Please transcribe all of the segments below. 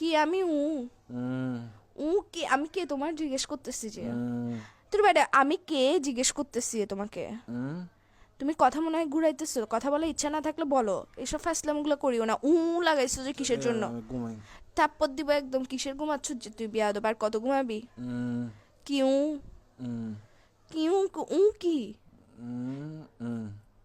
কি আমি উ? উ কি আমি কে তোমার জিজ্ঞেস করতেছি যে? তোর বাইরে আমি কে জিজ্ঞেস করতেছি তোমাকে? তুমি কথা মনে হয় ঘুরাইতেছো কথা বলার ইচ্ছা না থাকলে বলো। এসব ফ্যাসলামগুলো করিও না। উ লাগাইছো যে কিসের জন্য? আমি দিব একদম কিসের ঘুমাচ্ছ? যে তুই বিয়া আর কত ঘুমাবি? হুম। কি উ? কি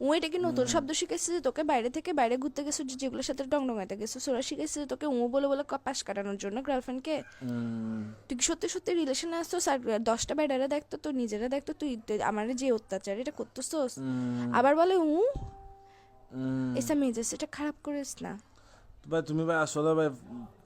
উ এটা কি নতুন শব্দ শিখেছে যে তোকে বাইরে থেকে বাইরে ঘুরতে গেছো যে যেগুলোর সাথে ডং ডঙাইতে গেছো? সোরা শিখেছে যে তোকে ও বলে বলে কপাশ পাশ কাটানোর জন্য গার্লফ্রেন্ডকে তুই কি সত্যি সত্যি রিলেশনে আসতো আর দশটা বাইরেরা দেখতো তো নিজেরা দেখতো তুই আমার যে অত্যাচার এটা করতো আবার বলে উ এসা মেজেস এটা খারাপ করিস না। ভাই তুমি ভাই আসলে ভাই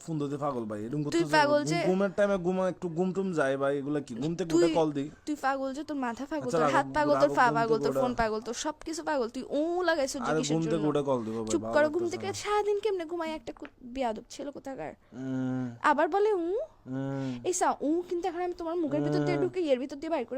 ফোন দিতে পাগল ভাই এরকম করতেছো পাগল যে- ঘুমের টাইমে ঘুমা একটু ঘুম টুম যায় ভাই এগুলা কি? ঘুম থেকে উঠে কল দিই। তুই পাগল যে তোর মাথা পাগল আচ্ছা, তোর হাত পাগল তোর পা পাগল তোর ফোন পাগল তোর সব কিছু পাগল তুই লাগাইছো যে আরে কিসের ঘুম থেকে উঠে কল দিব ভাই চুপ করো ঘুম থেকে। সারাদিন কেমনে ঘুমাই একটা বিয়াদব ছিল কোথাকার? আবার বলে উ? হুম এই সা উ কিন্তু এখন আমি তোমার মুখের ভিতর দিয়ে ঢুকে এর ভিতর দিয়ে বাইর করে